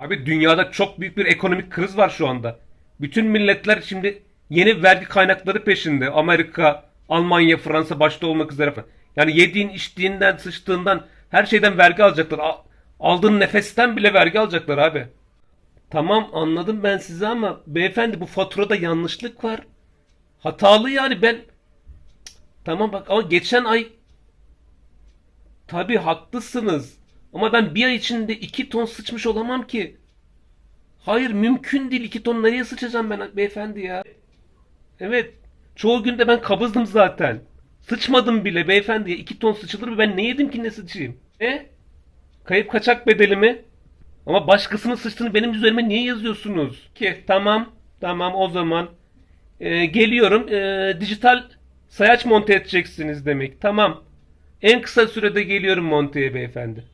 Abi dünyada çok büyük bir ekonomik kriz var şu anda. Bütün milletler şimdi yeni vergi kaynakları peşinde. Amerika, Almanya, Fransa başta olmak üzere. Yani yediğin, içtiğinden, sıçtığından her şeyden vergi alacaklar. Al- Aldığın nefesten bile vergi alacaklar abi. Tamam anladım ben sizi ama beyefendi bu faturada yanlışlık var. Hatalı yani ben... Tamam bak ama geçen ay... Tabii haklısınız. Ama ben bir ay içinde iki ton sıçmış olamam ki. Hayır mümkün değil iki ton nereye sıçacağım ben beyefendi ya. Evet. Çoğu günde ben kabızdım zaten. Sıçmadım bile beyefendi ya. iki ton sıçılır mı? Ben ne yedim ki ne sıçayım? E? Kayıp kaçak bedeli mi? Ama başkasının sıçtığını benim üzerime niye yazıyorsunuz? Ki tamam. Tamam o zaman. Ee, geliyorum. Ee, dijital sayaç monte edeceksiniz demek. Tamam. En kısa sürede geliyorum monteye beyefendi.